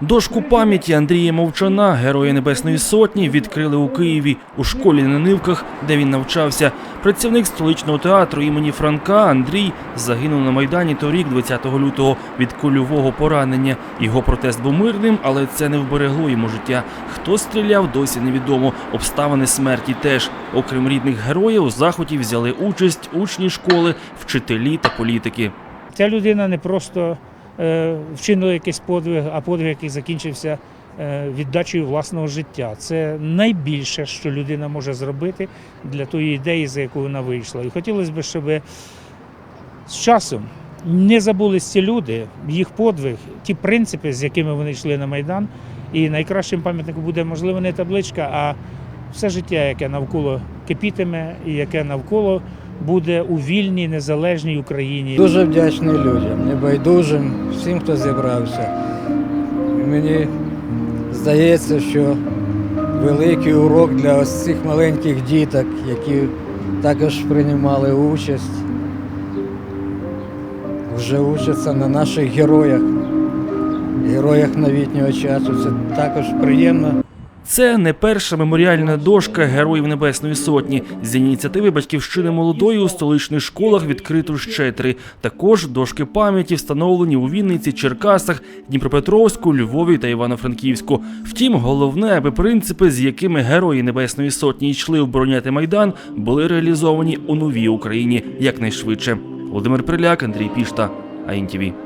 Дошку пам'яті Андрія Мовчана, героя Небесної Сотні, відкрили у Києві у школі на Нивках, де він навчався. Працівник столичного театру імені Франка Андрій загинув на майдані торік, 20 лютого, від кульового поранення. Його протест був мирним, але це не вберегло йому життя. Хто стріляв, досі невідомо. Обставини смерті теж. Окрім рідних героїв, у заході взяли участь учні школи, вчителі та політики. Ця людина не просто е, вчинила якийсь подвиг, а подвиг, який закінчився е, віддачею власного життя. Це найбільше, що людина може зробити для тої ідеї, за яку вона вийшла. І хотілося б, щоб з часом не забулись ці люди, їх подвиг, ті принципи, з якими вони йшли на Майдан. І найкращим пам'ятником буде, можливо, не табличка, а все життя, яке навколо кипітиме і яке навколо буде у вільній, незалежній Україні. Дуже вдячний людям, небайдужим, всім, хто зібрався. Мені здається, що великий урок для ось цих маленьких діток, які також приймали участь, вже учаться на наших героях, героях новітнього часу. Це також приємно. Це не перша меморіальна дошка Героїв Небесної Сотні. З ініціативи батьківщини молодої у столичних школах відкрито ще три. Також дошки пам'яті встановлені у Вінниці, Черкасах, Дніпропетровську, Львові та Івано-Франківську. Втім, головне, аби принципи, з якими герої Небесної Сотні йшли обороняти майдан, були реалізовані у новій Україні якнайшвидше. Володимир Приляк, Андрій Пішта, АІНТІВІ.